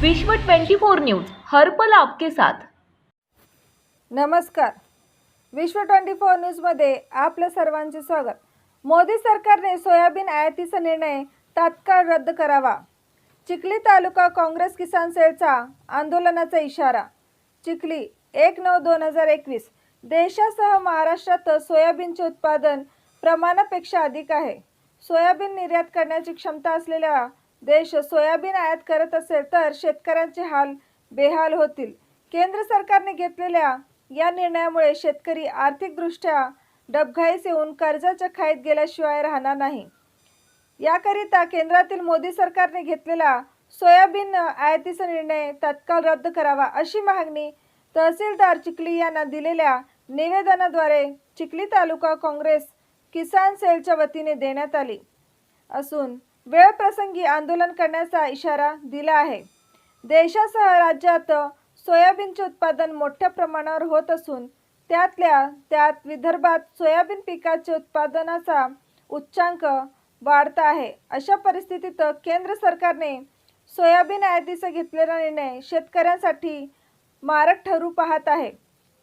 विश्व 24 न्यूज हर पल आपके साथ. नमस्कार. विश्व ट्वेंटी फोर न्यूजमध्ये आपलं सर्वांचे स्वागत. मोदी सरकारने सोयाबीन आयातीचा निर्णय तात्काळ रद्द करावा. चिखली तालुका काँग्रेस किसान सेलचा आंदोलनाचा इशारा. चिखली एक नऊ दोन हजार एकवीस देशासह महाराष्ट्रात सोयाबीनचे उत्पादन प्रमाणापेक्षा अधिक आहे. सोयाबीन निर्यात करण्याची क्षमता असलेल्या देश सोयाबीन आयात करत असेल तर शेतकऱ्यांचे हाल बेहाल होतील. केंद्र सरकारने घेतलेल्या या निर्णयामुळे शेतकरी आर्थिकदृष्ट्या डबघाईस येऊन कर्जाच्या खाईत गेल्याशिवाय राहणार नाही. याकरिता केंद्रातील मोदी सरकारने घेतलेला सोयाबीन आयातीचा निर्णय तत्काळ रद्द करावा अशी मागणी तहसीलदार चिखली यांना दिलेल्या निवेदनाद्वारे चिखली तालुका काँग्रेस किसान सेलच्या वतीने देण्यात आली. असून वेळप्रसंगी आंदोलन करण्याचा इशारा दिला आहे. देशासह राज्यात सोयाबीनचे उत्पादन मोठ्या प्रमाणावर होत असून त्यातल्या त्यात विदर्भात सोयाबीन पिकाचे उत्पादनाचा उच्चांक वाढता आहे. अशा परिस्थितीत केंद्र सरकारने सोयाबीन आयातीचा घेतलेला निर्णय शेतकऱ्यांसाठी मारक ठरू पाहत आहे.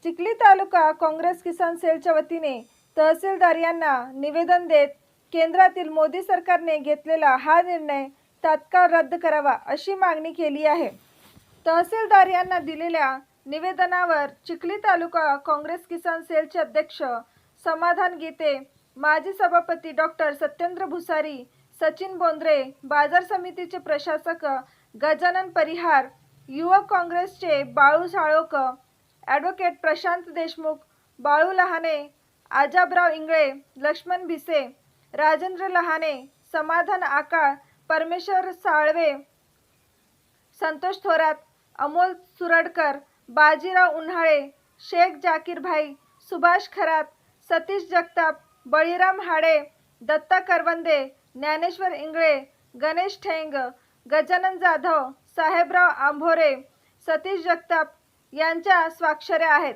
चिखली तालुका काँग्रेस किसान सेलच्या वतीने तहसीलदार यांना निवेदन देत केंद्रातील मोदी सरकारने घेतलेला हा निर्णय तात्काळ रद्द करावा अशी मागणी केली आहे. तहसीलदार यांना दिलेल्या निवेदनावर चिखली तालुका काँग्रेस किसान सेलचे अध्यक्ष समाधान गीते माजी सभापती डॉक्टर सत्येंद्र भुसारी सचिन बोंद्रे बाजार समितीचे प्रशासक गजानन परिहार युवक काँग्रेसचे बाळू साळोक ॲडव्होकेट प्रशांत देशमुख बाळू लहाने आजाबराव इंगळे लक्ष्मण भिसे राजेंद्र लहाने समाधान आकाळ परमेश्वर साळवे संतोष थोरात अमोल सुरडकर बाजीराव उन्हाळे शेख जाकीर भाई सुभाष खरात सतीश जगताप बळीराम हाडे दत्ता करवंदे ज्ञानेश्वर इंगळे गणेश ठेंग गजानन जाधव साहेबराव आंभोरे सतीश जगताप यांच्या स्वाक्षऱ्या आहेत.